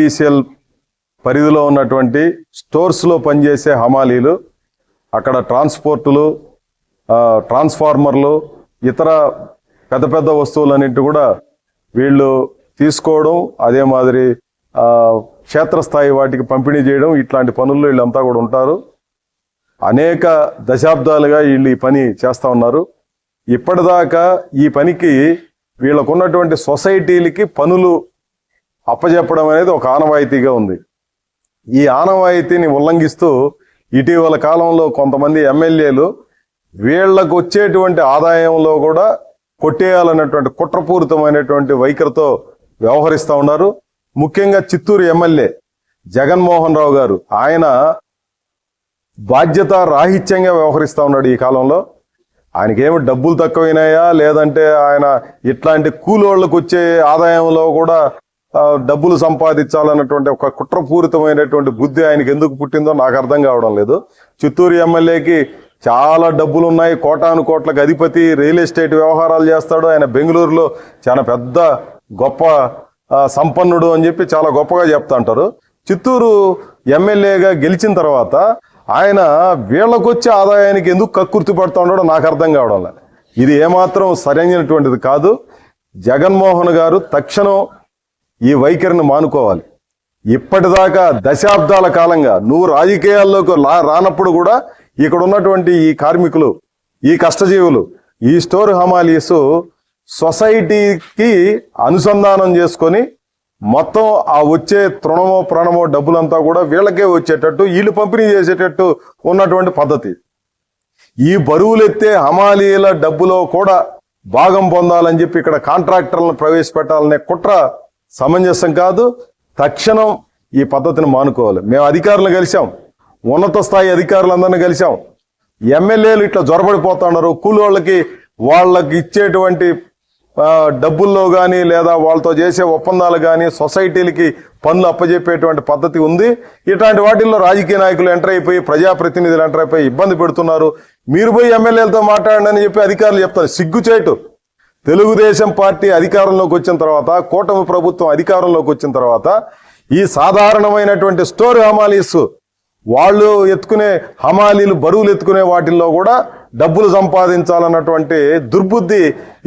IDCL పరిధిలో ఉన్నటువంటి స్టోర్స్లో పనిచేసే హమాలీలు అక్కడ ట్రాన్స్పోర్టులు ట్రాన్స్ఫార్మర్లు ఇతర పెద్ద పెద్ద వస్తువులన్నింటి కూడా వీళ్ళు తీసుకోవడం అదే మాదిరి క్షేత్రస్థాయి వాటికి పంపిణీ చేయడం ఇట్లాంటి పనుల్లో వీళ్ళంతా కూడా ఉంటారు. అనేక దశాబ్దాలుగా వీళ్ళు ఈ పని చేస్తా ఉన్నారు. ఇప్పటిదాకా ఈ పనికి వీళ్ళకున్నటువంటి సొసైటీలకి పనులు అప్పజెప్పడం అనేది ఒక ఆనవాయితీగా ఉంది. ఈ ఆనవాయితీని ఉల్లంఘిస్తూ ఇటీవల కాలంలో కొంతమంది ఎమ్మెల్యేలు వీళ్ళకు వచ్చేటువంటి ఆదాయంలో కూడా కొట్టేయాలన్నటువంటి కుట్రపూరితమైనటువంటి వైఖరితో వ్యవహరిస్తూ ఉన్నారు. ముఖ్యంగా చిత్తూరు ఎమ్మెల్యే జగన్మోహన్ రావు గారు ఆయన బాధ్యత రాహిత్యంగా వ్యవహరిస్తూ ఉన్నాడు ఈ కాలంలో. ఆయనకేమి డబ్బులు తక్కువైనాయా? లేదంటే ఆయన ఇట్లాంటి కూలోళ్ళకు వచ్చే ఆదాయంలో కూడా డబ్బులు సంపాదించాలన్నటువంటి ఒక కుట్రపూరితమైనటువంటి బుద్ధి ఆయనకి ఎందుకు పుట్టిందో నాకు అర్థం కావడం లేదు. చిత్తూరు ఎమ్మెల్యేకి చాలా డబ్బులు ఉన్నాయి కోటాను కోట్లకు అధిపతి రియల్ ఎస్టేట్ వ్యవహారాలు చేస్తాడు. ఆయన బెంగళూరులో చాలా పెద్ద గొప్ప సంపన్నుడు అని చెప్పి చాలా గొప్పగా చెప్తాంటారు. చిత్తూరు ఎమ్మెల్యేగా గెలిచిన తర్వాత ఆయన వీళ్ళకొచ్చే ఆదాయానికి ఎందుకు కక్కుర్తి పడుతూ ఉన్నాడో నాకు అర్థం కావడం లేదు. ఇది ఏమాత్రం సరైనటువంటిది కాదు. జగన్మోహన్ గారు తక్షణం ఈ వైఖరిని మానుకోవాలి. ఇప్పటిదాకా దశాబ్దాల కాలంగా నువ్వు రాజకీయాల్లోకి లా- రానప్పుడు కూడా ఇక్కడ ఉన్నటువంటి ఈ కార్మికులు ఈ కష్టజీవులు ఈ స్టోర్ హమాలీస్ సొసైటీకి అనుసంధానం చేసుకొని మొత్తం ఆ వచ్చే తృణమో ప్రాణమో డబ్బులంతా కూడా వీళ్ళకే వచ్చేటట్టు వీళ్ళు పంపిణీ చేసేటట్టు ఉన్నటువంటి పద్ధతి. ఈ బరువులెత్తే హమాలీల డబ్బులో కూడా భాగం పొందాలని చెప్పి ఇక్కడ కాంట్రాక్టర్లను ప్రవేశపెట్టాలనే కుట్ర సమంజసం కాదు తక్షణం ఈ పద్ధతిని మానుకోవాలి. మేము అధికారులను కలిసాం ఉన్నత స్థాయి అధికారులందరినీ కలిసాం ఎమ్మెల్యేలు ఇట్లా జొరబడిపోతున్నారు. కూలోళ్ళకి వాళ్ళకి ఇచ్చేటువంటి డబ్బుల్లో కానీ లేదా వాళ్ళతో చేసే ఒప్పందాలు కానీ సొసైటీలకి పనులు అప్పజెప్పేటువంటి పద్ధతి ఉంది. ఇట్లాంటి వాటిల్లో రాజకీయ నాయకులు ఎంటర్ అయిపోయి ప్రజాప్రతినిధులు ఎంటర్ అయిపోయి ఇబ్బంది పెడుతున్నారు. మీరు పోయి ఎమ్మెల్యేలతో మాట్లాడండి అని చెప్పి అధికారులు చెప్తారు. సిగ్గుచేటు. తెలుగుదేశం పార్టీ అధికారంలోకి వచ్చిన తర్వాత కూటమి ప్రభుత్వం అధికారంలోకి వచ్చిన తర్వాత ఈ సాధారణమైనటువంటి స్టోర్ హమాలీస్ వాళ్ళు ఎత్తుకునే హమాలీలు బరువులు ఎత్తుకునే వాటిల్లో కూడా డబ్బులు సంపాదించాలన్నటువంటి దుర్బుద్ధి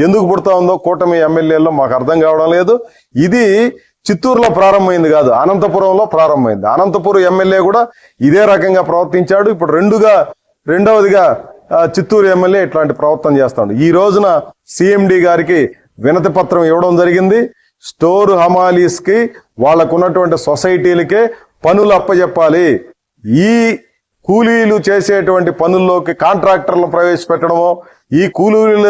ఎందుకు పుడతా ఉందో కూటమి ఎమ్మెల్యేల్లో మాకు అర్థం కావడం లేదు. ఇది చిత్తూరులో ప్రారంభమైంది కాదు అనంతపురంలో ప్రారంభమైంది. అనంతపురం ఎమ్మెల్యే కూడా ఇదే రకంగా ప్రవర్తించాడు. ఇప్పుడు రెండుగా రెండవదిగా చిత్తూరు ఎమ్మెల్యే ఇట్లాంటి ప్రవర్తన చేస్తాడు. ఈ రోజున సిఎండి గారికి వినతి పత్రం ఇవ్వడం జరిగింది. స్టోర్ హమాలీస్కి వాళ్ళకు ఉన్నటువంటి సొసైటీలకే పనులు అప్పచెప్పాలి ఈ కూలీలు చేసేటువంటి పనుల్లోకి కాంట్రాక్టర్లను ప్రవేశపెట్టడమో ఈ కూలీల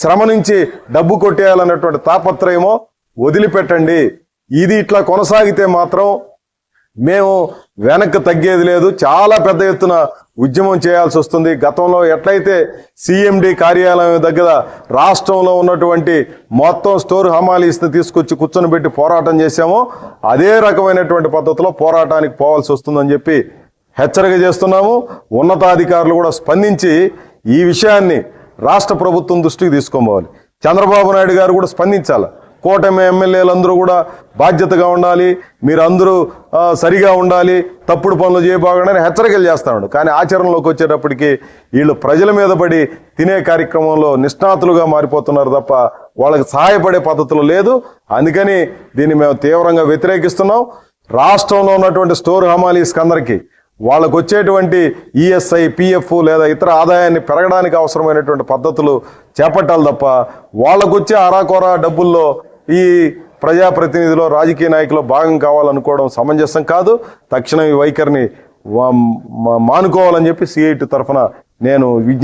శ్రమ నుంచి డబ్బు కొట్టేయాలన్నటువంటి తాపత్రయమో వదిలిపెట్టండి. ఇది ఇట్లా కొనసాగితే మాత్రం మేము వెనక్కి తగ్గేది లేదు. చాలా పెద్ద ఎత్తున ఉద్యమం చేయాల్సి వస్తుంది. గతంలో ఎట్లయితే సిఎండి కార్యాలయం దగ్గర రాష్ట్రంలో ఉన్నటువంటి మొత్తం స్టోర్ హమాలీస్ని తీసుకొచ్చి కూర్చొని పెట్టి పోరాటం చేశామో అదే రకమైనటువంటి పద్ధతిలో పోరాటానికి పోవాల్సి వస్తుందని చెప్పి హెచ్చరిక చేస్తున్నాము. ఉన్నతాధికారులు కూడా స్పందించి ఈ విషయాన్ని రాష్ట్ర ప్రభుత్వం దృష్టికి తీసుకోబోవాలి. చంద్రబాబు నాయుడు గారు కూడా స్పందించాలి. కూటమి ఎమ్మెల్యేలందరూ కూడా బాధ్యతగా ఉండాలి. మీరు అందరూ సరిగా ఉండాలి. తప్పుడు పనులు చేయబాగండి హెచ్చరికలు చేస్తాడు కానీ ఆచరణలోకి వచ్చేటప్పటికి వీళ్ళు ప్రజల మీద పడి తినే కార్యక్రమంలో నిష్ణాతులుగా మారిపోతున్నారు తప్ప వాళ్ళకి సహాయపడే పద్ధతులు లేదు. అందుకని దీన్ని మేము తీవ్రంగా వ్యతిరేకిస్తున్నాం. రాష్ట్రంలో ఉన్నటువంటి స్టోర్ హమాలీస్కి అందరికీ వాళ్ళకు వచ్చేటువంటి ఈఎస్ఐ పిఎఫ్ లేదా ఇతర ఆదాయాన్ని పెరగడానికి అవసరమైనటువంటి పద్ధతులు చేపట్టాలి తప్ప వాళ్ళకు వచ్చే అరాకొర డబ్బుల్లో ఈ ప్రజాప్రతినిధిలో రాజకీయ నాయకులు భాగం కావాలనుకోవడం సమంజసం కాదు. తక్షణం ఈ వైఖరిని మానుకోవాలని చెప్పి సిఐటి తరఫున నేను విజ్ఞప్తి